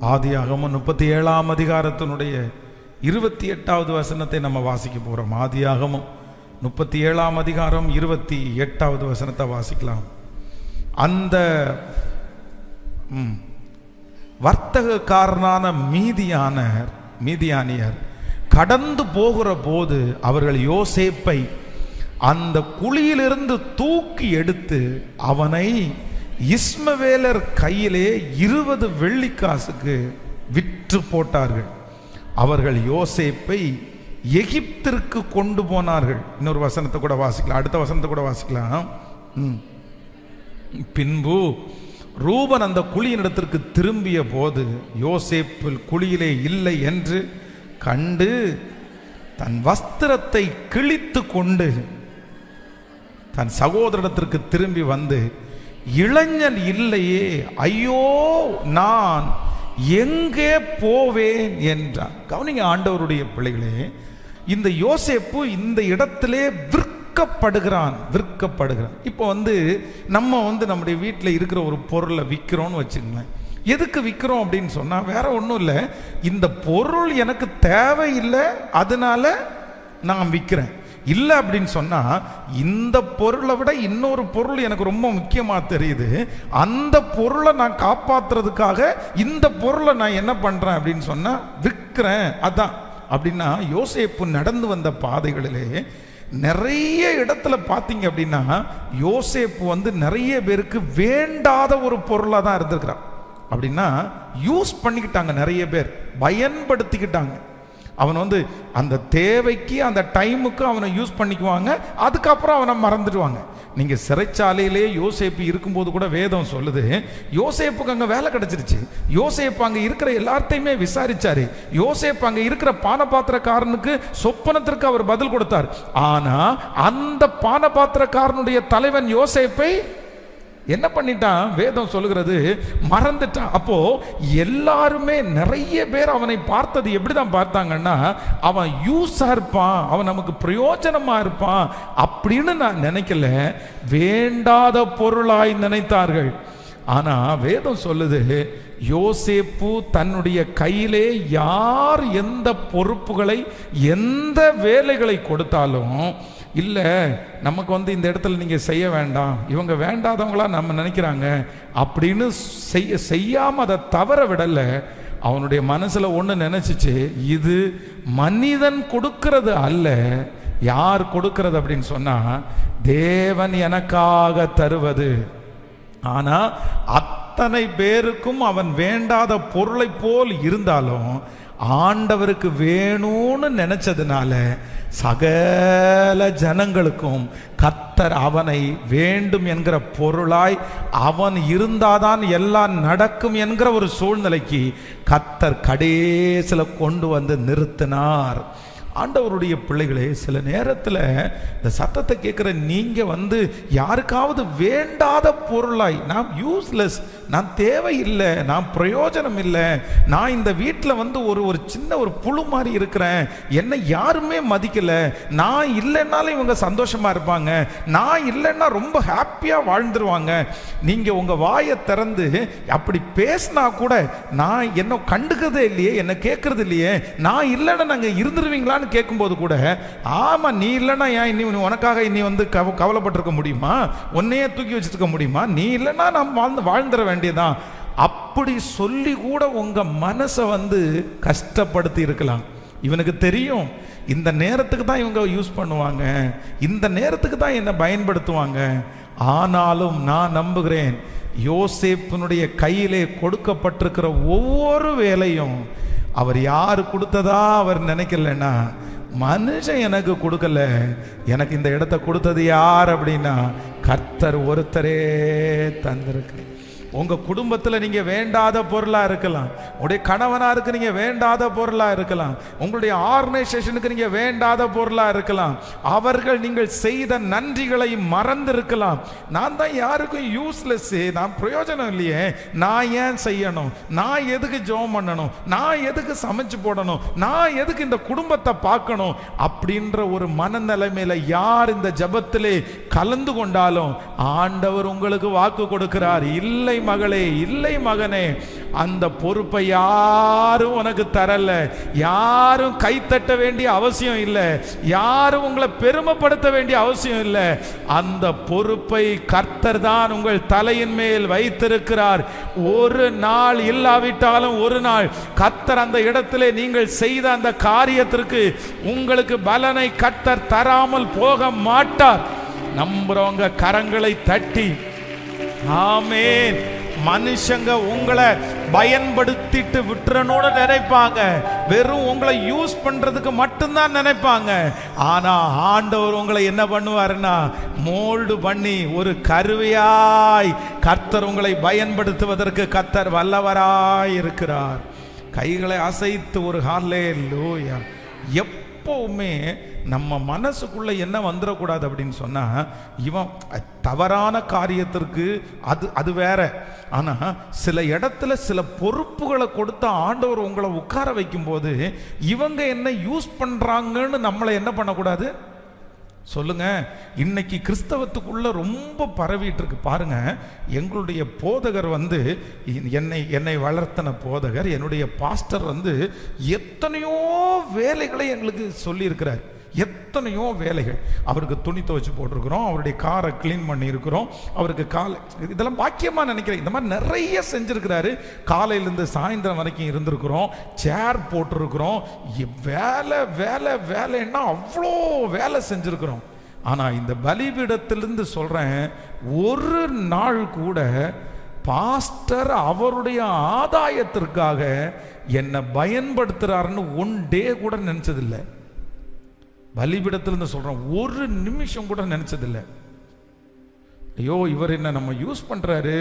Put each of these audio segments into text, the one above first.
ஆதியாகமும் முப்பத்தி ஏழாம் அதிகாரத்தினுடைய இருபத்தி எட்டாவது வசனத்தை நம்ம வாசிக்க போகிறோம் ஆதியாகமும் முப்பத்தி ஏழாம் அதிகாரம் இருபத்தி எட்டாவது வசனத்தை வாசிக்கலாம். அந்த ம், வர்த்தகக்காரனான மீதியானர் மீதியானியர் கடந்து போகிற போது அவர்கள் யோசேப்பை அந்த குழியிலிருந்து தூக்கி எடுத்து அவனை இஸ்மவேலர் கையிலே இருபது வெள்ளிக்காசுக்கு விற்று போட்டார்கள். அவர்கள் யோசேப்பை எகிப்திற்கு கொண்டு போனார்கள். இன்னொரு வசனத்தை கூட வாசிக்கலாம். அடுத்த வசனத்தை கூட வாசிக்கலாம். ம். பின்பு ரூபன் அந்த குழியினிடத்திற்கு திரும்பிய போது யோசேப்பு குழியிலே இல்லை என்று கண்டு தன் வஸ்திரத்தை கிழித்து கொண்டு தன் சகோதரத்திற்கு திரும்பி வந்து இளைஞன் இல்லையே ஐயோ நான் எங்கே போவேன் என்றான். கவனிங்க ஆண்டவருடைய பிள்ளைகளே இந்த யோசேப்பு இந்த இடத்திலே விற்கப்படுகிறான் விற்கப்படுகிறான். இப்போ வந்து நம்ம வந்து நம்முடைய வீட்டில் இருக்கிற ஒரு பொருளை விற்கிறோம்னு வச்சுங்களேன் எதுக்கு விற்கிறோம் அப்படின்னு சொன்னால் வேற ஒன்றும் இல்லை. இந்த பொருள் எனக்கு தேவையில்லை அதனால நான் விற்கிறேன் இல்லை அப்படின்னு சொன்னால் இந்த பொருளை விட இன்னொரு பொருள் எனக்கு ரொம்ப முக்கியமாக தெரியுது. அந்த பொருளை நான் காப்பாத்துறதுக்காக இந்த பொருளை நான் என்ன பண்ணுறேன் அப்படின்னு சொன்னால் விற்கிறேன் அதான். அப்படின்னா யோசேப்பு நடந்து வந்த பாதைகளிலே நிறைய இடத்துல பார்த்தீங்க அப்படின்னா யோசேப்பு வந்து நிறைய பேருக்கு வேண்டாத ஒரு பொருளாக தான் இருந்திருக்கிறான் அப்படின்னா யூஸ் பண்ணிக்கிட்டாங்க நிறைய பேர் பயன்படுத்திக்கிட்டாங்க. அவன் வந்து அந்த தேவைக்கு அந்த டைமுக்கு அவனை யூஸ் பண்ணிக்குவாங்க. அதுக்கப்புறம் அவனை மறந்துடுவாங்க. நீங்கள் சிறைச்சாலையிலே யோசேப்பு இருக்கும்போது கூட வேதம் சொல்லுது யோசேப்புக்கு அங்கே வேலை கிடச்சிருச்சு. யோசேப்பு அங்கே இருக்கிற எல்லாத்தையுமே விசாரிச்சார். யோசேப்பு அங்கே இருக்கிற பானபாத்திரக்காரனுக்கு சொப்பனத்திற்கு அவர் பதில் கொடுத்தார். ஆனால் அந்த பானபாத்திரக்காரனுடைய தலைவன் யோசேப்பை என்ன பண்ணிட்டான்? வேதம் சொல்லுகிறது மறந்துட்டான். அப்போ எல்லாருமே நிறைய பேர் அவனை பார்த்தது எப்படிதான் பார்த்தாங்கன்னா அவன் யூஸா இருப்பான் அவன் நமக்கு பிரயோஜனமா இருப்பான். அப்படின்னு நான் நினைக்கல. வேண்டாத பொருளாய் நினைத்தார்கள். ஆனா வேதம் சொல்லுது யோசேப்பு தன்னுடைய கையிலே யார் எந்த பொறுப்புகளை எந்த வேலைகளை கொடுத்தாலும் இல்லை நமக்கு வந்து இந்த இடத்துல நீங்கள் செய்ய வேண்டாம். இவங்க வேண்டாதவங்களா நம்ம நினைக்கிறாங்க. அப்படின்னு செய்ய செய்யாமல் அதை தவற விடலை. அவனுடைய மனசில் ஒன்று நினச்சிச்சு இது மனிதன் கொடுக்கறது அல்ல. யார் கொடுக்கறது அப்படின்னு சொன்னால் தேவன் எனக்காக தருவது. ஆனால் அத்தனை பேருக்கும் அவன் வேண்டாத பொருளை போல் இருந்தாலும் ஆண்டவருக்கு வேணும்னு நினைச்சதுனால சகல ஜனங்களுக்கும் கத்தர் அவனை வேண்டும் என்கிற பொருளாய் அவன் இருந்தாதான் எல்லாம் நடக்கும் என்கிற ஒரு சூழ்நிலைக்கு கத்தர் கடைசியில் கொண்டு வந்து நிறுத்தினார். ஆண்டவருடைய பிள்ளைகளே சில நேரத்தில் இந்த சத்தத்தை கேட்குற நீங்கள் வந்து யாருக்காவது வேண்டாத பொருளாய் நாம் யூஸ்லெஸ் நான் தேவையில்லை நான் பிரயோஜனம் இல்லை நான் இந்த வீட்டில் வந்து ஒரு ஒரு சின்ன ஒரு புழு மாதிரி இருக்கிறேன் என்னை யாருமே மதிக்கலை நான் இல்லைன்னாலும் இவங்க சந்தோஷமா இருப்பாங்க நான் இல்லைன்னா ரொம்ப ஹாப்பியாக வாழ்ந்துருவாங்க. நீங்கள் உங்கள் வாயை திறந்து அப்படி பேசினா கூட நான் என்ன கண்டுக்கிறதே இல்லையே என்னை கேட்கறது இல்லையே நான் இல்லைன்னா நாங்கள் இருந்துருவீங்களான்னு கேட்கும்போது கூட ஆமாம் நீ இல்லைன்னா ஏன் இனி உனக்காக இனி வந்து கவ கவலைப்பட்டிருக்க முடியுமா? உன்னையே தூக்கி வச்சுருக்க முடியுமா? நீ இல்லைன்னா நான் வாழ்ந்து வாழ்ந்துட வேண்டியதான் அப்படி சொல்லி கூட உங்கள் மனசை வந்து கஷ்டப்படுத்தி இருக்கலாம். இவனுக்கு தெரியும் இந்த நேரத்துக்கு தான் இவங்க யூஸ் பண்ணுவாங்க இந்த நேரத்துக்கு தான் என்னை பயன்படுத்துவாங்க. ஆனாலும் நான் நம்புகிறேன் யோசேப்பினுடைய கையிலே கொடுக்கப்பட்டிருக்கிற ஒவ்வொரு வேலையும் அவர் யார் கொடுத்ததா அவர் நினைக்கலன்னா மனுஷன் எனக்கு கொடுக்கல. எனக்கு இந்த இடத்த கொடுத்தது யார் அப்படின்னா கர்த்தர் ஒருத்தரே தந்திருக்கு உங்க குடும்பத்தில் நீங்க வேண்டாத பொருளா இருக்கலாம். உங்களுடைய கணவனாருக்கு நீங்க வேண்டாத பொருளா இருக்கலாம். உங்களுடைய ஆர்கனைசேஷனுக்கு நீங்க வேண்டாத பொருளா இருக்கலாம். அவர்கள் நீங்கள் செய்த நன்றிகளை மறந்து இருக்கலாம் நான் தான் யாருக்கும் யூஸ்லெஸ் நான் பிரயோஜனம் இல்லையே. நான் ஏன் செய்யணும்? நான் எதுக்கு ஜெபம் பண்ணணும்? நான் எதுக்கு சமைச்சு போடணும்? நான் எதுக்கு இந்த குடும்பத்தை பார்க்கணும்? அப்படின்ற ஒரு மனநிலைமையில யார் இந்த ஜபத்திலே கலந்து கொண்டாலும் ஆண்டவர் உங்களுக்கு வாக்கு கொடுக்கிறார். இல்லை மகளே இல்லை மகனே அந்த பொறுப்பை யாரும் உனக்கு தரல. யாரும் கைத்தட்ட வேண்டிய அவசியம் இல்லை. யாரும் உங்களை பெருமைப்படுத்த வேண்டிய அவசியம் இல்லை. அந்த பொறுப்பை கர்த்தர் தான் உங்கள் தலையின் மேல் வைத்திருக்கிறார். ஒரு நாள் இல்லாவிட்டாலும் ஒரு நாள் கர்த்தர் அந்த இடத்திலே நீங்கள் செய்த அந்த காரியத்திற்கு உங்களுக்கு பலனை கர்த்தர் தராமல் போக மாட்டார். நம்புறவங்க கரங்களை தட்டி ஆமேன். மனுஷங்க உங்களை பயன்படுத்திட்டு விட்டுறனோட நினைப்பாங்க. வெறும் உங்களை யூஸ் பண்றதுக்கு மட்டும்தான் நினைப்பாங்க. ஆனா ஆண்டவர் உங்களை என்ன பண்ணுவாருன்னா மோல்டு பண்ணி ஒரு கருவியாய் கர்த்தர் உங்களை பயன்படுத்துவதற்கு கர்த்தர் வல்லவராய் இருக்கிறார். கைகளை அசைத்து ஒரு ஹாலே லோயா எப்பவுமே நம்ம மனசுக்குள்ளே என்ன வந்துடக்கூடாது அப்படின்னு சொன்னால் இவன் தவறான காரியத்திற்கு அது அது வேற. ஆனால் சில இடத்துல சில பொறுப்புகளை கொடுத்த ஆண்டவர் உங்களை உட்கார வைக்கும்போது இவங்க என்ன யூஸ் பண்ணுறாங்கன்னு நம்மளை என்ன பண்ணக்கூடாது? சொல்லுங்க. இன்னைக்கு கிறிஸ்தவத்துக்குள்ள ரொம்ப பரவிட்டு இருக்கு. பாருங்க எங்களுடைய போதகர் வந்து என்னை என்னை வளர்த்தன போதகர் என்னுடைய பாஸ்டர் வந்து எத்தனையோ வேலைகளை எங்களுக்கு சொல்லியிருக்கிறார். எத்தனையோ வேலைகள். அவருக்கு துணி துவைச்சு போட்டிருக்கிறோம் அவருடைய காரை க்ளீன் பண்ணியிருக்கிறோம் அவருக்கு காலை இதெல்லாம் பாக்கியமாக நினைக்கிறேன். இந்த மாதிரி நிறைய செஞ்சுருக்கிறாரு. காலையிலேருந்து சாயந்தரம் வரைக்கும் இருந்திருக்கிறோம் சேர் போட்டிருக்கிறோம். வேலை வேலை வேலைன்னா அவ்வளோ வேலை செஞ்சுருக்கிறோம். ஆனால் இந்த பலிபீடத்திலிருந்து சொல்கிறேன் ஒரு நாள் கூட பாஸ்டர் அவருடைய ஆதாயத்திற்காக என்னை பயன்படுத்துகிறாருன்னு ஒன் டே கூட நினச்சதில்லை. பலிபிடத்திலிருந்து சொல்கிறோம் ஒரு நிமிஷம் கூட நினச்சதில்லை. ஐயோ இவர் என்ன நம்ம யூஸ் பண்ணுறாரு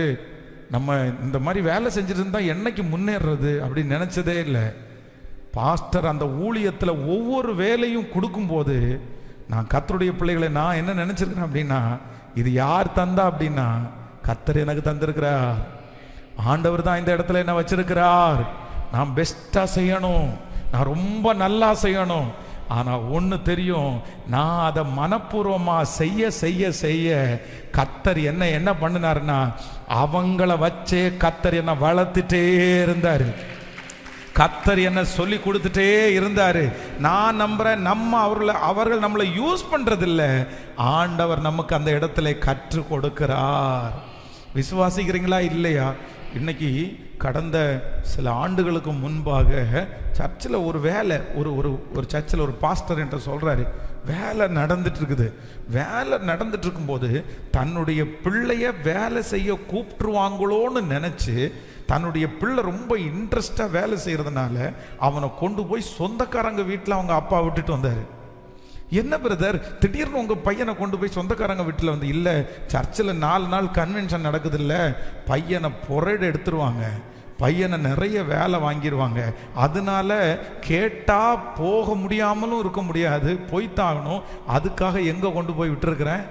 நம்ம இந்த மாதிரி வேலை செஞ்சுட்டு இருந்தால் என்னைக்கு முன்னேறது அப்படின்னு நினச்சதே இல்லை. பாஸ்டர் அந்த ஊழியத்தில் ஒவ்வொரு வேலையும் கொடுக்கும்போது நான் கத்தருடைய பிள்ளைகளை நான் என்ன நினச்சிருக்கிறேன் அப்படின்னா இது யார் தந்தா அப்படின்னா கத்தர் எனக்கு தந்திருக்கிறார். ஆண்டவர் தான் இந்த இடத்துல என்ன வச்சிருக்கிறார். நான் பெஸ்ட்டாக செய்யணும். நான் ரொம்ப நல்லா செய்யணும். ஆனால் ஒன்று தெரியும் நான் அதை மனப்பூர்வமாக செய்ய செய்ய செய்ய கத்தர் என்ன என்ன பண்ணினார்னா அவங்கள வச்சே கத்தர் என்னை வளர்த்துட்டே இருந்தார். கத்தர் என்ன சொல்லி கொடுத்துட்டே இருந்தாரு. நான் நம்புறேன் நம்ம அவர்களை அவர்கள் நம்மளை யூஸ் பண்ணுறதில்ல ஆண்டவர் நமக்கு அந்த இடத்துல கற்றுக் கொடுக்கிறார். விசுவாசிக்கிறீங்களா? இல்லையா? இன்னைக்கு கடந்த சில ஆண்டுகளுக்கு முன்பாக சர்ச்சில் ஒரு வேலை ஒரு ஒரு ஒரு சர்ச்சில் ஒரு பாஸ்டர் என்று சொல்கிறாரு வேலை நடந்துட்டு இருக்குது. வேலை நடந்துட்டு இருக்கும்போது தன்னுடைய பிள்ளைய வேலை செய்ய கூப்பிட்டுருவாங்களோன்னு நினச்சி தன்னுடைய பிள்ளை ரொம்ப இன்ட்ரெஸ்டாக வேலை செய்கிறதுனால அவனை கொண்டு போய் சொந்தக்காரங்க வீட்டில் அவங்க அப்பா விட்டுட்டு வந்தார். என்ன பிரதர் திடீர்னு உங்கள் பையனை கொண்டு போய் சொந்தக்காரங்க வீட்டில் வந்து இல்லை சர்ச்சில் நாலு நாள் கன்வென்ஷன் நடக்குது இல்லை பையனை புரடு எடுத்துருவாங்க. பையனை நிறைய வேலை வாங்கிடுவாங்க அதனால கேட்டால் போக முடியாமலும் இருக்க முடியாது. போய்த்தாகணும். அதுக்காக எங்கே கொண்டு போய் விட்டுருக்குறேன்?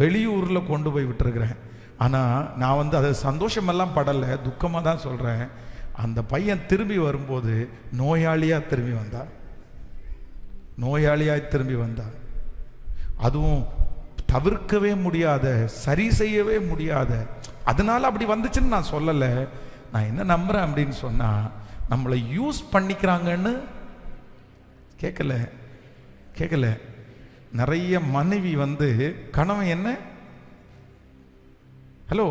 வெளியூரில் கொண்டு போய் விட்டுருக்குறேன். ஆனால் நான் வந்து அதை சந்தோஷமெல்லாம் படலை. துக்கமாக தான் சொல்கிறேன் அந்த பையன் திரும்பி வரும்போது நோயாளியாக திரும்பி வந்தான். நோயாளியாய் திரும்பி வந்தார். அதுவும் தவிர்க்கவே முடியாத சரி செய்யவே முடியாத அதனால அப்படி வந்துச்சுன்னு நான் சொல்லலை. நான் என்ன நம்புறேன் அப்படின்னு சொன்னா நம்மளை யூஸ் பண்ணிக்கிறாங்கன்னு கேட்கல கேட்கல நிறைய மனைவி வந்து கணவன் என்ன? ஹலோ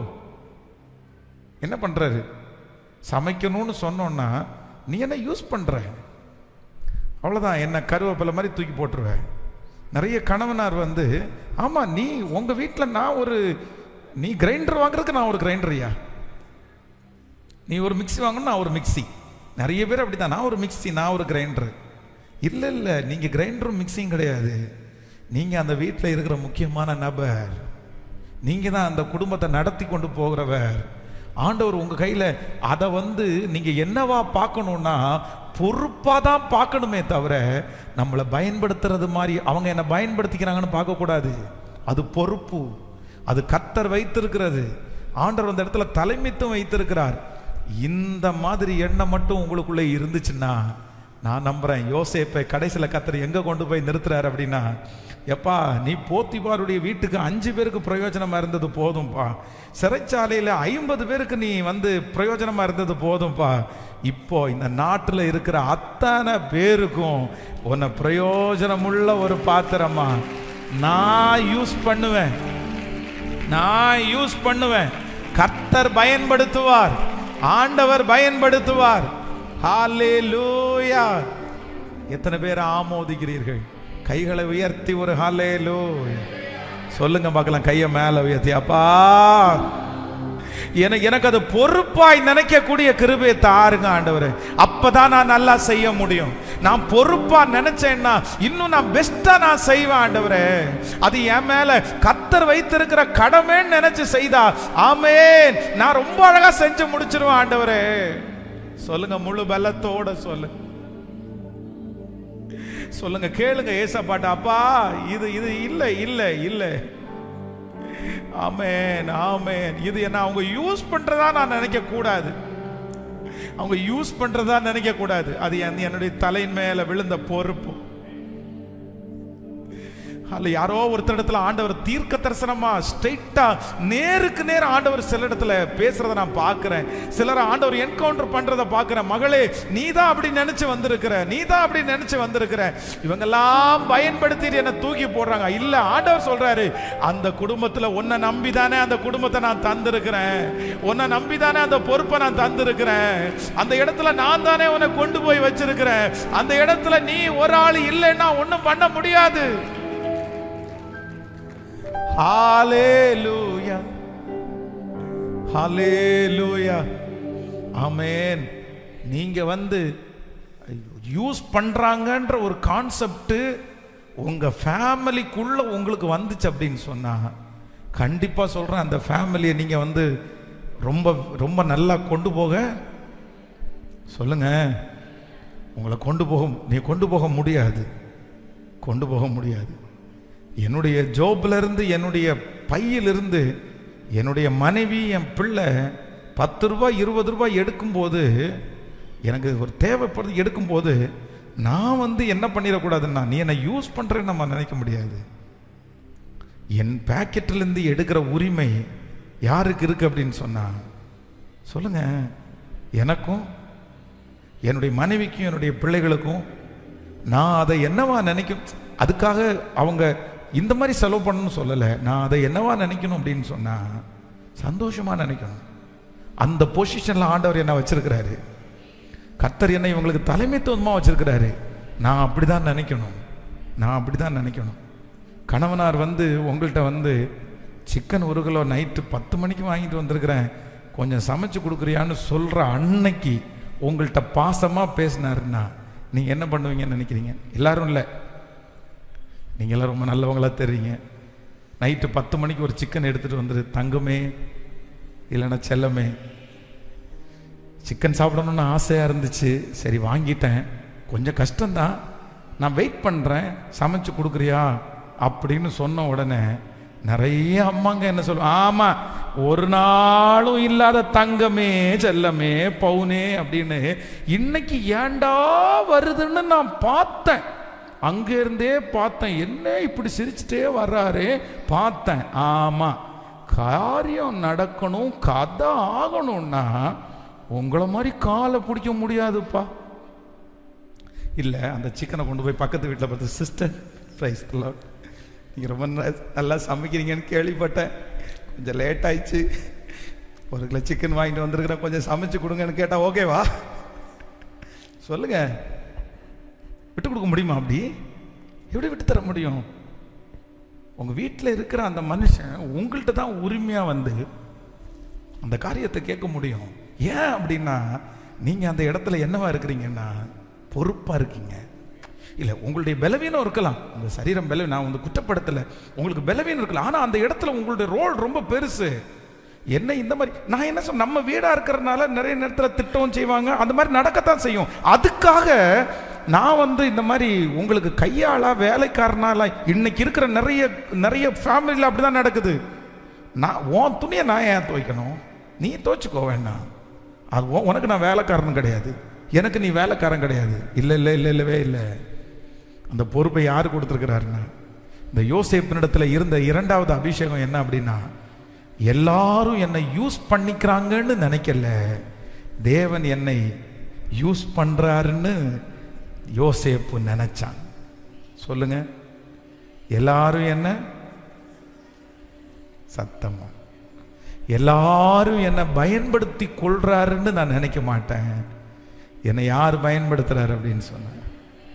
என்ன பண்றாரு? சமைக்கணும்னு சொன்னோன்னா நீ என்ன யூஸ் பண்ற? அவ்வளோதான் என்ன கருவேப்பிலை மாதிரி தூக்கி போட்டுருவேன். நிறைய கணவனார் வந்து ஆமாம் நீ உங்கள் வீட்டில் நான் ஒரு நீ கிரைண்டர் வாங்குறதுக்கு நான் ஒரு கிரைண்டரியா நீ ஒரு மிக்ஸி வாங்கணும் நான் ஒரு மிக்ஸி நிறைய பேர் அப்படி தான் நான் ஒரு மிக்ஸி நான் ஒரு கிரைண்டர் இல்லை இல்லை நீங்கள் கிரைண்டரும் மிக்ஸியும் கிடையாது. நீங்கள் அந்த வீட்டில் இருக்கிற முக்கியமான நபர். நீங்கள் தான் அந்த குடும்பத்தை நடத்தி கொண்டு போகிறவர். ஆண்டவர் உங்கள் கையில் அதை வந்து நீங்கள் என்னவா பார்க்கணுன்னா பொறுப்பாக தான் பார்க்கணுமே தவிர நம்மளை பயன்படுத்துறது மாதிரி அவங்க என்னை பயன்படுத்திக்கிறாங்கன்னு பார்க்கக்கூடாது. அது பொறுப்பு. அது கத்தர் வைத்திருக்கிறது. ஆண்டவர் அந்த இடத்துல தலைமைத்தும் வைத்திருக்கிறார். இந்த மாதிரி எண்ணம் மட்டும் உங்களுக்குள்ளே இருந்துச்சுன்னா நான் நம்புறேன். யோசேப்பை கடைசியில் கத்தர் எங்க கொண்டு போய் நிறுத்துறாரு அப்படின்னா எப்பா நீ போத்திபாருடைய வீட்டுக்கு அஞ்சு பேருக்கு பிரயோஜனமா இருந்தது போதும்பா. சிறைச்சாலையில் ஐம்பது பேருக்கு நீ வந்து பிரயோஜனமா இருந்தது போதும்பா. இப்போ இந்த நாட்டில் இருக்கிற அத்தனை பேருக்கும் உன்னை பிரயோஜனமுள்ள ஒரு பாத்திரமா. நான் யூஸ் பண்ணுவேன். நான் யூஸ் பண்ணுவேன். கர்த்தர் பயன்படுத்துவார். ஆண்டவர் பயன்படுத்துவார். லூயா எத்தனை பேர் ஆமோதிக்கிறீர்கள்? கைகளை உயர்த்தி ஒரு லோ சொல்லுங்க பார்க்கலாம். கையை மேல உயர்த்தி. அப்பா! எனக்கு எனக்கு அது பொறுப்பாய் நினைக்கக்கூடிய கிருபையை தாருங்க ஆண்டவரே. அப்பதான் நான் நல்லா செய்ய முடியும். நான் பொறுப்பா நினைச்சேன்னா இன்னும் நான் பெஸ்டா நான் செய்வேன் ஆண்டவரே. அது என் மேல கத்தர் வைத்திருக்கிற கடமைன்னு நினைச்சு செய்தா ஆமே நான் ரொம்ப அழகா செஞ்சு முடிச்சிருவேன் ஆண்டவரே. சொல்லுங்க முழு பலத்தோட சொல்லு. சொல்லுங்க கேளுங்க ஏசப்பாட்ட அப்பா இது இது இல்லை இல்லை இல்லை. ஆமேன் ஆமேன். இது என்ன அவங்க யூஸ் பண்றதா நான் நினைக்க கூடாது அவங்க யூஸ் பண்றதா நினைக்க கூடாது அது என் என்னுடைய தலையின் மேல விழுந்த பொறுப்பு. அல்ல யாரோ ஒருத்தர் இடத்துல ஆண்டவர் தீர்க்க தரிசனமா ஸ்ட்ரைட்டா நேருக்கு நேர் ஆண்டவர் சில இடத்துல பேசுறத நான் பார்க்கிறேன். சிலர் ஆண்டவர் என்கவுண்டர் பண்றத பார்க்கிறேன். மகளே நீ தான் அப்படி நினைச்சு வந்திருக்கிற நீ தான் அப்படி நினைச்சு வந்திருக்கிற. இவங்கெல்லாம் பயன்படுத்தி என்ன தூக்கி போடுறாங்க. இல்ல ஆண்டவர் சொல்றாரு அந்த குடும்பத்துல உன்னை நம்பி தானே அந்த குடும்பத்தை நான் தந்திருக்கிறேன். உன்னை நம்பி தானே அந்த பொறுப்பை நான் தந்திருக்கிறேன். அந்த இடத்துல நான் தானே உன்னை கொண்டு போய் வச்சிருக்கிறேன். அந்த இடத்துல நீ ஒரு ஆள் இல்லைன்னா ஒன்றும் பண்ண முடியாது. ஹாலேலூயா ஹாலேலூயா ஆமேன் நீங்க வந்து யூஸ் பண்றாங்கன்ற ஒரு கான்செப்ட் உங்க ஃபேமிலிக்குள்ள உங்களுக்கு வந்துச்சு அப்படின்னு சொன்னா கண்டிப்பா சொல்றேன் அந்த ஃபேமிலியை நீங்க வந்து ரொம்ப ரொம்ப நல்லா கொண்டு போக. சொல்லுங்க. உங்களை கொண்டு போக நீ கொண்டு போக முடியாது. கொண்டு போக முடியாது. என்னுடைய ஜோப்லேருந்து என்னுடைய பையிலிருந்து என்னுடைய மனைவி என் பிள்ளை பத்து ரூபாய் இருபது ரூபாய் எடுக்கும்போது எனக்கு ஒரு தேவைப்படுது எடுக்கும்போது நான் வந்து என்ன பண்ணிடக்கூடாதுன்னா நீ என்னை யூஸ் பண்ணுறேன்னு நம்ம நினைக்க முடியாது. என் பேக்கெட்டிலேருந்து எடுக்கிற உரிமை யாருக்கு இருக்குது அப்படின்னு சொன்னால் சொல்லுங்கள் எனக்கும் என்னுடைய மனைவிக்கும் என்னுடைய பிள்ளைகளுக்கும் நான் அதை என்னவா நினைக்கும் அதுக்காக அவங்க இந்த மாதிரி செலவு பண்ணணும்னு சொல்லலை. நான் அதை என்னவா நினைக்கணும் அப்படின்னு சொன்னால் சந்தோஷமாக நினைக்கணும். அந்த பொசிஷனில் ஆண்டவர் என்ன வச்சிருக்கிறாரு. கத்தர் என்ன இவங்களுக்கு தலைமைத்துவமாக வச்சிருக்கிறாரு. நான் அப்படிதான் நினைக்கணும். நான் அப்படிதான் நினைக்கணும். கணவனார் வந்து உங்கள்கிட்ட வந்து சிக்கன் ஒரு கிலோ நைட்டு பத்து மணிக்கு வாங்கிட்டு வந்திருக்கிறேன். கொஞ்சம் சமைச்சு கொடுக்குறியான்னு சொல்கிற அன்னைக்கு உங்கள்கிட்ட பாசமாக பேசினாருன்னா நீங்கள் என்ன பண்ணுவீங்கன்னு நினைக்கிறீங்க? எல்லாரும் இல்லை. நீங்களாம் ரொம்ப நல்லவங்களாக தெரியுங்க. நைட்டு பத்து மணிக்கு ஒரு சிக்கன் எடுத்துகிட்டு வந்துரு தங்கமே இல்லைன்னா செல்லமே. சிக்கன் சாப்பிடணும்னு ஆசையாக இருந்துச்சு. சரி வாங்கிட்டேன். கொஞ்சம் கஷ்டம்தான். நான் வெயிட் பண்ணுறேன் சமைச்சு கொடுக்குறியா? அப்படின்னு சொன்ன உடனே நிறைய அம்மாங்க என்ன சொல்லுவோம் ஆமாம் ஒரு நாளும் இல்லாத தங்கமே செல்லமே பவுனே அப்படின்னு இன்னைக்கு ஏண்டா வருதுன்னு நான் பார்த்தேன். அங்க இருந்தே பார்த்தேன். என்ன இப்படி சிரிச்சுட்டே வர்றாரு? பார்த்தேன். ஆமாம் காரியம் நடக்கணும் கதை ஆகணும்னா உங்களை மாதிரி காலை பிடிக்க முடியாதுப்பா. இல்லை அந்த சிக்கனை கொண்டு போய் பக்கத்து வீட்டில் பார்த்து சிஸ்டர் ப்ரைஸ் நீங்கள் ரொம்ப ந- நல்லா சமைக்கிறீங்கன்னு கேள்விப்பட்டேன். கொஞ்சம் லேட் ஆயிடுச்சு. ஒரு கிலோ சிக்கன் வாங்கிட்டு வந்திருக்கிறேன். கொஞ்சம் சமைச்சு கொடுங்கன்னு கேட்டால் ஓகேவா சொல்லுங்கள் விட்டு கொடுக்க முடியுமா அப்படி? எப்படி விட்டு தர முடியும்? உங்கள் வீட்டில் இருக்கிற அந்த மனுஷன் உங்கள்கிட்ட தான் உரிமையாக வந்து அந்த காரியத்தை கேட்க முடியும். ஏன் அப்படின்னா நீங்கள் அந்த இடத்துல என்னவா இருக்கிறீங்கன்னா பொறுப்பாக இருக்கீங்க. இல்லை உங்களுடைய பலவீனம் இருக்கலாம். இந்த சரீரம் பலவீனம் நான் வந்து குற்றப்படுத்தலை. உங்களுக்கு பலவீனம் இருக்கலாம் ஆனால் அந்த இடத்துல உங்களுடைய ரோல் ரொம்ப பெருசு. என்ன இந்த மாதிரி நான் என்ன சொல்ல நம்ம வீடாக இருக்கிறதுனால நிறைய நேரத்தில் திட்டம் செய்வாங்க. அந்த மாதிரி நடக்கத்தான் செய்யும். அதுக்காக நான் வந்து இந்த மாதிரி உங்களுக்கு கையாளா வேலைக்காரனால இன்னைக்கு இருக்கிற நிறைய நிறைய ஃபேமிலியில் அப்படிதான் நடக்குது. நான் உன் துணியை நான் ஏன் துவைக்கணும்? நீ துவைச்சிக்கோ வேண்டாம். அது உனக்கு நான் வேலைக்காரன் கிடையாது. எனக்கு நீ வேலைக்காரன் கிடையாது. இல்லை இல்லை இல்லை இல்லவே இல்லை. அந்த பொறுப்பை யார் கொடுத்துருக்கிறாருன்னா இந்த யோசேப்பினிடத்தில் இருந்த இரண்டாவது அபிஷேகம் என்ன அப்படின்னா எல்லாரும் என்னை யூஸ் பண்ணிக்கிறாங்கன்னு நினைக்கல. தேவன் என்னை யூஸ் பண்ணுறாருன்னு யோசேப்பு நினைச்சான். சொல்லுங்க. எல்லாரும் என்ன? சத்தமா. எல்லாரும் என்னை பயன்படுத்தி கொள்றாருன்னு நான் நினைக்க மாட்டேன். என்னை யார் பயன்படுத்துறாரு அப்படின்னு சொன்னேன்.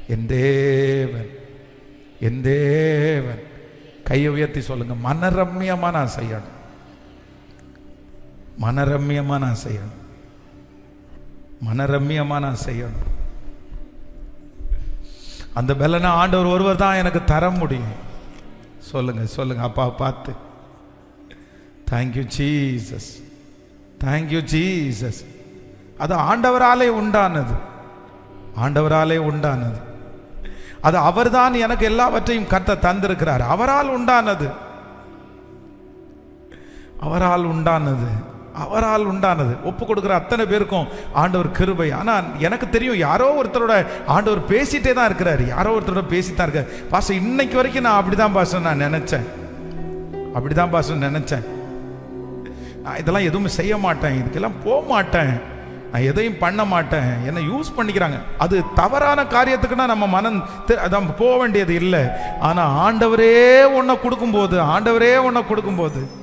என் தேவன் என் தேவன். கையை உயர்த்தி சொல்லுங்க. மனரம்யமா நான் செய்யணும். மனரம்யமா நான் செய்யணும். மனரம்யமா நான் செய்யணும். அந்த பலனை ஆண்டவர் ஒருவர் தான் எனக்கு தர முடியும். சொல்லுங்க சொல்லுங்க அப்பா பார்த்து. தேங்க்யூ ஜீசஸ் தேங்க்யூ ஜீசஸ் அது ஆண்டவராலே உண்டானது. ஆண்டவராலே உண்டானது. அது அவர்தான் எனக்கு எல்லாவற்றையும் கத்த தந்திருக்கிறார். அவரால் உண்டானது. அவரால் உண்டானது. அவரால் உண்டானது. ஒப்பு கொடுக்குற அத்தனை பேருக்கும் ஆண்டவர் கிருபை. ஆனால் எனக்கு தெரியும் யாரோ ஒருத்தரோட ஆண்டவர் பேசிட்டே தான் இருக்கிறாரு. யாரோ ஒருத்தரோட பேசித்தான் இருக்கார். பாச இன்னைக்கு வரைக்கும் நான் அப்படிதான் பாச நான் நினைச்சேன். அப்படிதான் பாச நினைச்சேன். நான் இதெல்லாம் எதுவுமே செய்ய மாட்டேன். இதுக்கெல்லாம் போக மாட்டேன். நான் எதையும் பண்ண மாட்டேன். என்னை யூஸ் பண்ணிக்கிறாங்க. அது தவறான காரியத்துக்குன்னா நம்ம மனம் தெ- நம்ம போக வேண்டியது இல்லை. ஆனால் ஆண்டவரே உன்னை கொடுக்கும்போது ஆண்டவரே உன்னை கொடுக்கும்போது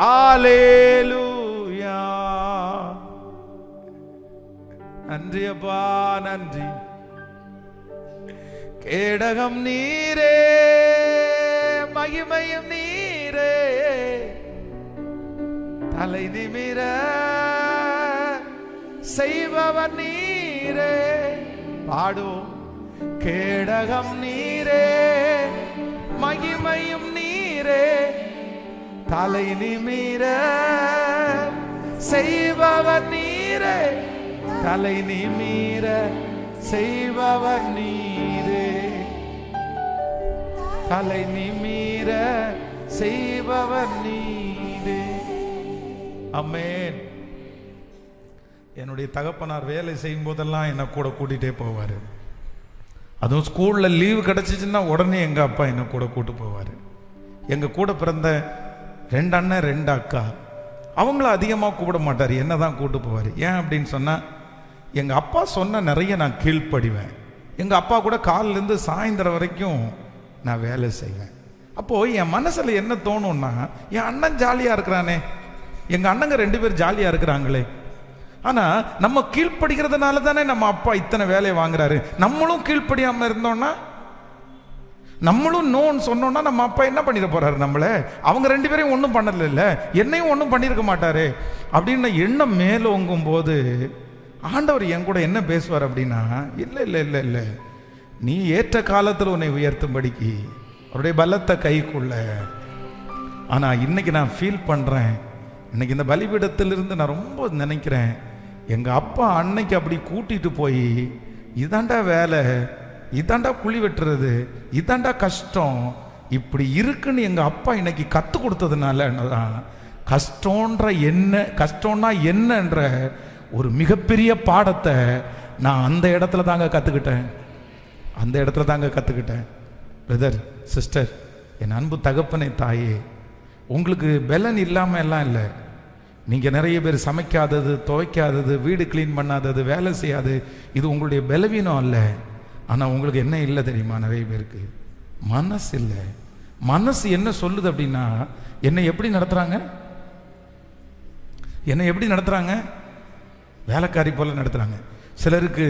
ஆலேலூயா நன்றி அப்பா நன்றி. கேடகம் நீரே மகிமையும் நீரே. தலை நிமிர செய்பவர் நீரே. பாடுவோம். கேடகம் நீரே மகிமையும் நீரே. தலை நிமிர செய்பவர் நீரே. தலை நிமிர செய்பவர் நீரே. தலை நிமிர செய்பவர் நீரே. அமேன் என்னுடைய தகப்பனார் வேலை செய்யும் போதெல்லாம் என்னை கூட கூட்டிகிட்டே போவார். அதுவும் ஸ்கூலில் லீவு கிடச்சிச்சின்னா உடனே எங்கள் அப்பா என்னை கூட கூட்டு போவார். எங்கள் கூட பிறந்த ரெண்டு அண்ணன் ரெண்டு அக்கா. அவங்கள அதிகமாக கூப்பிட மாட்டார். என்ன தான் கூட்டு போவார்? ஏன் அப்படின்னு சொன்னால் எங்கள் அப்பா சொன்ன நிறைய நான் கீழ்ப்படிவேன். எங்கள் அப்பா கூட காலிலேருந்து சாயந்தரம் வரைக்கும் நான் வேலை செய்வேன். அப்போது என் மனசில் என்ன தோணும்னா என் அண்ணன் ஜாலியாக இருக்கிறானே. எங்கள் அண்ணங்க ரெண்டு பேர் ஜாலியாக இருக்கிறாங்களே. ஆனால் நம்ம கீழ்ப்படுகிறதுனால தானே நம்ம அப்பா இத்தனை வேலையை வாங்குறாரு. நம்மளும் கீழ்ப்படியாமல் இருந்தோம்னா நம்மளும் நோன்னு சொன்னோம்னா நம்ம அப்பா என்ன பண்ணிட போறாரு நம்மளை? அவங்க ரெண்டு பேரையும் ஒன்றும் பண்ணல என்னையும் ஒன்றும் பண்ணியிருக்க மாட்டாரு. அப்படின்னு எண்ணம் மேலோங்கும் போது ஆண்டவர் என் கூட என்ன பேசுவார் அப்படின்னா இல்லை இல்லை இல்லை இல்லை. நீ ஏற்ற காலத்தில் உன்னை உயர்த்தும்படிக்கு அவருடைய பலத்தை கைக்குள்ள. ஆனால் இன்னைக்கு நான் ஃபீல் பண்ணுறேன் இன்னைக்கு இந்த பலிபீடத்திலிருந்து நான் ரொம்ப நினைக்கிறேன். எங்கள் அப்பா அன்னைக்கு அப்படி கூட்டிகிட்டு போய் இதாண்டா வேலை. இதாண்டா குழி வெட்டுறது இதாண்டா கஷ்டம். இப்படி இருக்குன்னு எங்கள் அப்பா இன்னைக்கு கற்றுக் கொடுத்ததுனால என்னதான் கஷ்டன்ற என்ன கஷ்டம்னா என்னன்ற ஒரு மிகப்பெரிய பாடத்தை நான் அந்த இடத்துல தாங்க கற்றுக்கிட்டேன் அந்த இடத்துல தாங்க கற்றுக்கிட்டேன் பிரதர் சிஸ்டர் என் அன்பு தகப்பனை தாயே உங்களுக்கு பெலன் இல்லாமல் எல்லாம் இல்லை. நீங்கள் நிறைய பேர் சமைக்காதது துவைக்காதது வீடு க்ளீன் பண்ணாதது வேலை செய்யாது இது உங்களுடைய பலவீனம் அல்ல. ஆனால் உங்களுக்கு என்ன இல்லை தெரியுமா நிறைய பேருக்கு? மனசு இல்லை மனசு என்ன சொல்லுது அப்படின்னா என்னை எப்படி நடத்துகிறாங்க என்னை எப்படி நடத்துகிறாங்க வேலைக்காரி போல் நடத்துகிறாங்க சிலருக்கு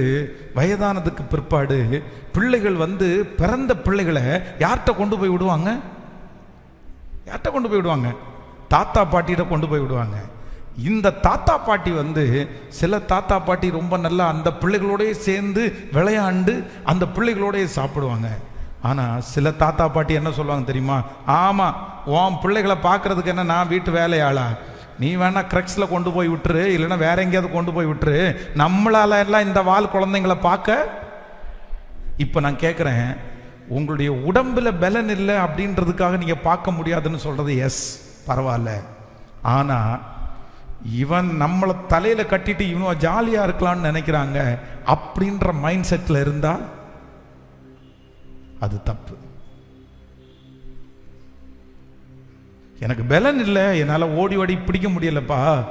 வயதானதுக்கு பிற்பாடு பிள்ளைகள் வந்து பிறந்த பிள்ளைகளை யார்கிட்ட கொண்டு போய் விடுவாங்க? யார்கிட்ட கொண்டு போய் விடுவாங்க? தாத்தா பாட்டிகிட்ட கொண்டு போய் விடுவாங்க. இந்த தாத்தா பாட்டி வந்து சில தாத்தா பாட்டி ரொம்ப நல்லா அந்த பிள்ளைகளோடயே சேர்ந்து விளையாண்டு அந்த பிள்ளைகளோடையே சாப்பிடுவாங்க. ஆனால் சில தாத்தா பாட்டி என்ன சொல்லுவாங்க தெரியுமா? ஆமாம் உன் பிள்ளைகளை பார்க்கறதுக்கு என்ன நான் வீட்டு வேலையாளா? நீ வேணா கிரக்ஸில் கொண்டு போய் விட்டுரு இல்லைன்னா வேற எங்கேயாவது கொண்டு போய் விட்டுரு. நம்மளால எல்லாம் இந்த வால் குழந்தைங்களை பார்க்க? இப்போ நான் கேட்குறேன் உங்களுடைய உடம்பில் பலன் இல்லை அப்படின்றதுக்காக நீங்கள் பார்க்க முடியாதுன்னு சொல்கிறது எஸ் பரவாயில்ல. ஆனால் இவன் நம்மளை தலையில கட்டிட்டு இவனும் ஜாலியா இருக்கலாம்னு நினைக்கிறாங்க. அப்படின்ற மைண்ட் செட்ல இருந்தா அது தப்பு. எனக்கு பலன் இல்லை. என்னால் ஓடி ஓடி பிடிக்க முடியலப்பா.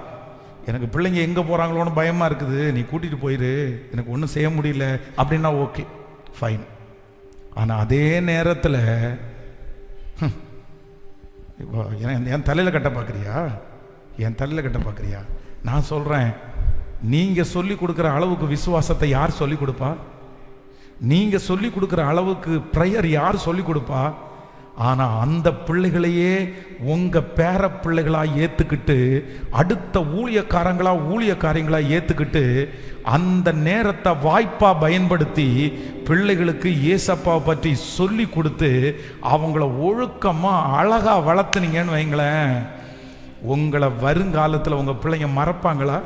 எனக்கு பிள்ளைங்க எங்கே போகிறாங்களோன்னு பயமாக இருக்குது. நீ கூட்டிகிட்டு போயிரு. எனக்கு ஒன்றும் செய்ய முடியல. அப்படின்னா ஓகே ஃபைன் ஆனால் அதே நேரத்தில் என் என் தலையில் கட்ட பார்க்குறியா என் தலையில் கட்ட பார்க்குறியா நான் சொல்கிறேன் நீங்கள் சொல்லி கொடுக்குற அளவுக்கு விசுவாசத்தை யார் சொல்லி கொடுப்பா? நீங்கள் சொல்லி கொடுக்குற அளவுக்கு ப்ரேயர் யார் சொல்லி கொடுப்பா? ஆனால் அந்த பிள்ளைகளையே உங்கள் பேர பிள்ளைகளாக ஏற்றுக்கிட்டு அடுத்த ஊழியக்காரங்களாக ஊழியக்காரங்களாக ஏற்றுக்கிட்டு அந்த நேரத்தை வாய்ப்பாக பயன்படுத்தி பிள்ளைகளுக்கு ஏசப்பாவை பற்றி சொல்லி கொடுத்து அவங்கள ஒழுக்கமாக அழகாக வளர்த்துனீங்கன்னு வைங்களேன். உங்களை வருங்காலத்தில் உங்கள் பிள்ளைங்க மறப்பாங்களா?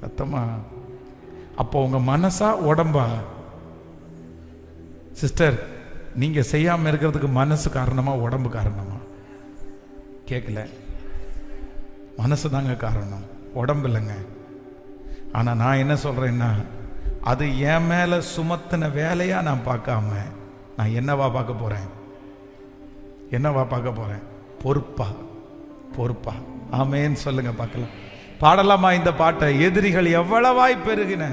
சத்தமா. அப்போ உங்கள் மனசா உடம்பா? சிஸ்டர் நீங்கள் செய்யாமல் இருக்கிறதுக்கு மனசு காரணமா உடம்பு காரணமா? கேட்கல மனசு தாங்க காரணம். உடம்பு இல்லைங்க. ஆனால் நான் என்ன சொல்கிறேன்னா அது என் மேலே சுமத்தின வேலையாக நான் பார்க்காம நான் என்னவா பார்க்க போகிறேன் என்னவா பார்க்க போகிறேன் பொறுப்பா. பொறுப்பா. ஆமேன்னு சொல்லுங்க பார்க்கலாம். பாடலாமா இந்த பாட்டை? எதிரிகள் எவ்வளவாய் பெருகின?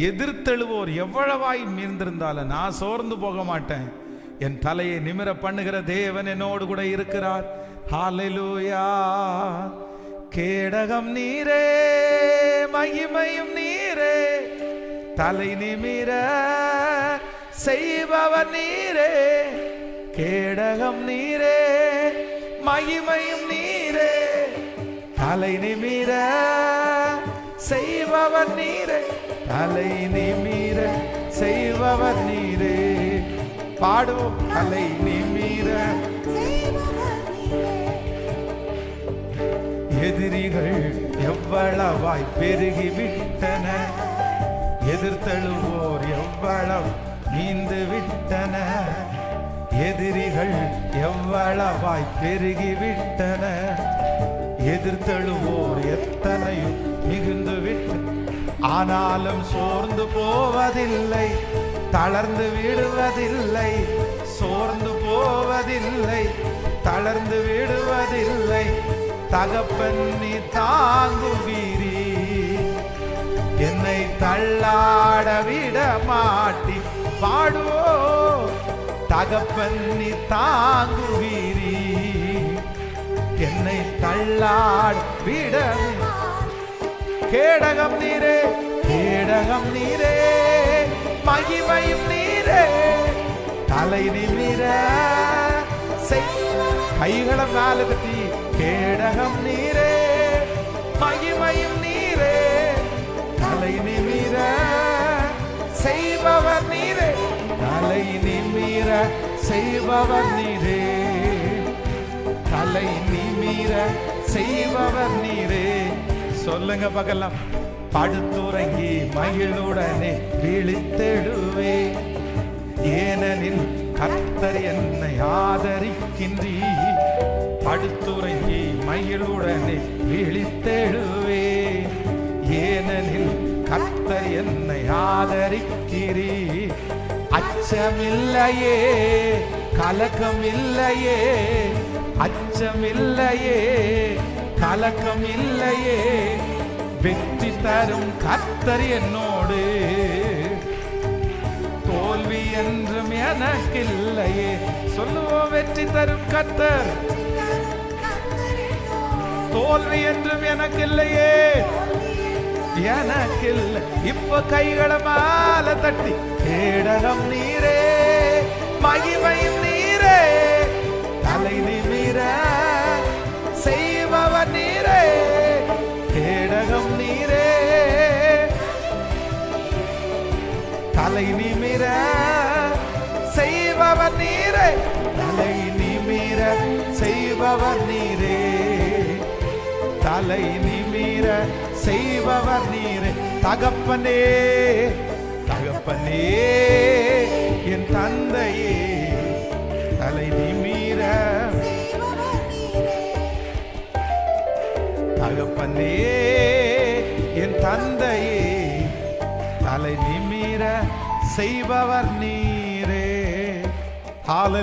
எதிர்த்தெழுவோர் எவ்வளவாய் மீர்ந்திருந்தாலும் நான் சோர்ந்து போக மாட்டேன். என் தலையை நிமிர பண்ணுகிற தேவன் என்னோடு கூட இருக்கிறார். ஹalleluya. கேடகம் நீரே மகிமையும் நீரே. தலை நிமிர செய்பவர் நீரே. கேடகம் நீரே மகிமையும் நீரே. தலை நிமிர செய்பவர் நீரே தலை நிமிர செய்பவர் நீரே. பாடுவோம் தலை நிமிர எதிரிகள் எவ்வளவாய் பெருகி விட்டன எதிர்த்தழுவோர் எவ்வளவு நீந்து விட்டன எதிரிகள் எவ்வளவாய் பெருகி விட்டன எதிர்த்தழுவோர் எத்தனையும் மிகுந்து விட்டு ஆனாலும் சோர்ந்து போவதில்லை தளர்ந்து விடுவதில்லை சோர்ந்து போவதில்லை தளர்ந்து விடுவதில்லை தகப்பன் நீ தாங்குவீரி என்னை தள்ளாட விட மாட்டி பாடுவோ தகப்பன் நீ தாங்குவீரீ என்னை தள்ளாட விட. கேடகம் நீரே கேடகம் நீரே மகிமையும் நீரே. தலை நிமிர கைகளை மேல கட்டி கேடகம் நீரே மகிமையும் நீரே. தலை நிமிர செய்பவர் நீரே. தலை நிமிர செய்பவர் நீர். தலை நிமிர செய்பவர் நீரே. சொல்லுங்க பகலாம். படுத்துறங்கி மகிழுடனே விழித்தெடுவே ஏனெனில் கர்த்தர் என்னை ஆதரிக்கின்றீ படுத்துறங்கி மகிழுடனே விழித்தெழுவே. ஏனெனில் கர்த்தர் என்னை ஆதரிக்கிறீ அச்சமில்லையே கலக்கமில்லையே. அச்சமில்லையே கலக்கம் இல்லையே வெற்றி தரும் கத்தர் என்னோடு. தோல்வி என்றும் எனக்கில்லையே சொல்லுவோம் வெற்றி தரும் கத்தர் தோல்வி என்றும் எனக்கில்லையே எனக்கில்லை. இப்ப கைகளை மேல தட்டி கேடகம் நீரே மகிமை தலை நிமிர செய்பவர் நீரே. தலை நிமிர செய்பவர் நீரே. தகப்பனே தகப்பனே என் தந்தையே. தலை நிமிர தகப்பனே என் தந்தையே. தலை நிமிர செய்பவர் நீ Hallelujah.